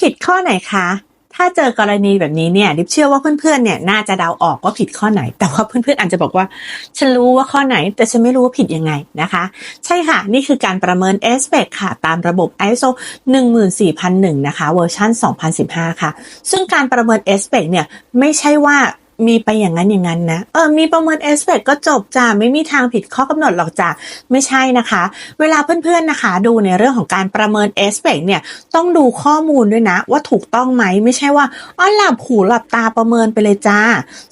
ผิดข้อไหนคะ ถ้าเจอกรณีแบบนี้เนี่ยดิบเชื่อว่าเพื่อนๆเนี่ยน่าจะเดาออกว่าผิดข้อไหน แต่ว่าเพื่อนๆอาจจะบอกว่า ฉันรู้ว่าข้อไหน แต่ฉันไม่รู้ว่าผิดยังไงนะคะ ใช่ค่ะ นี่คือการประเมิน a s p e c t ค่ะ ตามระบบ ISO 14001 นะคะเวอร์ชัน2015 ค่ะ ซึ่งการประเมิน a s p e c t เนี่ยไม่ใช่ว่า มีไปอย่างนั้นอย่างนั้นนะเออมีประเมิน a s p e c t ก็จบจ้าไม่มีทางผิดข้อกำหนดหรอกจ้าไม่ใช่นะคะ เวลาเพื่อนๆนะคะ ดูในเรื่องของการประเมิน a s p e c t เนี่ยต้องดูข้อมูลด้วยนะ ว่าถูกต้องไหมไม่ใช่ว่าอ๋อหลับหูหลับตาประเมินไปเลยจ้า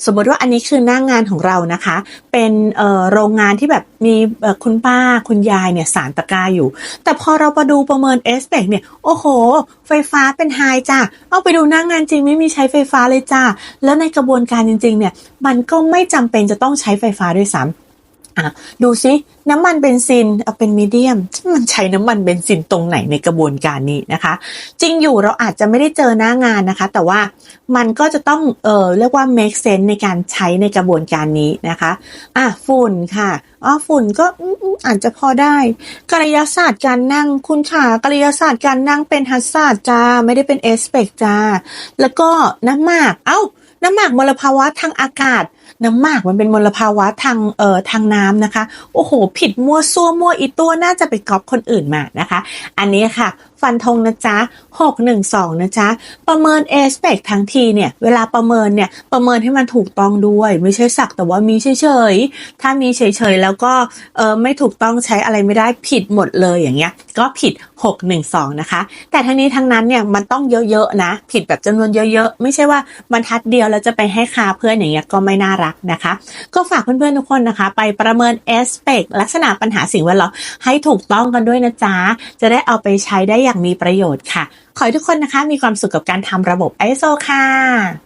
สมมติว่าอันนี้คือหน้างงานของเรานะคะ เป็นเอ่อโรงงานที่แบบมีคุณป้าคุณยายเนี่ยสารตะกร้าอยู่ แต่พอเราไปดูประเมิน a s p e c t เนี่ยโอ้โห ไฟฟ้าเป็นไฮจ้าเอาไปดูหน้างงานจริงไม่มีใช้ไฟฟ้าเลยจ้าแล้วในกระบวนการจริงๆเนี่ยมันก็ไม่จำเป็นจะต้องใช้ไฟฟ้าด้วยซ้ำอะดูซิน้ำมันเบนซินเอาเป็นมีเดียม มันใช้น้ำมันเบนซินตรงไหนในกระบวนการนี้นะคะ จริงอยู่เราอาจจะไม่ได้เจอหน้างานนะคะ แต่ว่ามันก็จะต้องเออเรียกว่า make sense ในการใช้ในกระบวนการนี้นะคะอะฝุ่นค่ะอ๋อฝุ่นก็อาจจะพอได้กริยาศาสตร์การนั่งคุณค่ะกริยาศาสตร์การนั่งเป็นฮัสซาร์ดจ้าไม่ได้เป็นเอสเปกจ้าแล้วก็น้ำหมากเอ้า น้ำหมักมลภาวะทางอากาศ น้ำหมากมันเป็นมลภาวะทางเอ่อทางน้ำนะคะ โอ้โห ผิดมั่วซั่วมั่วอีตัวน่าจะไปก๊อปคนอื่นมานะคะ อันนี้ค่ะ ฟันธงนะจ๊ะ 612 นะจ๊ะ ประเมินเอสเปกทั้งทีเนี่ย เวลาประเมินเนี่ย ประเมินให้มันถูกต้องด้วย ไม่ใช่สักแต่ว่ามีเฉยๆ ถ้ามีเฉยๆ แล้วก็เออไม่ถูกต้องใช้อะไรไม่ได้ผิดหมดเลยอย่างเงี้ย ก็ผิด 612 นะคะ แต่ทั้งนี้ทั้งนั้นเนี่ยมันต้องเยอะๆนะ ผิดแบบจำนวนเยอะๆ ไม่ใช่ว่าบรรทัดเดียวแล้วจะไปให้คาเพื่อนอย่างเงี้ยก็ไม่น่ารักนะคะ ก็ฝากเพื่อนๆทุกคนนะคะ ไปประเมินแอสเปกลักษณะปัญหาสิ่งแวดล้อมให้ถูกต้องกันด้วยนะจ๊ะ จะได้เอาไปใช้ได้อย่างมีประโยชน์ค่ะ ขอให้ทุกคนนะคะมีความสุขกับการทำระบบ ISO ค่ะ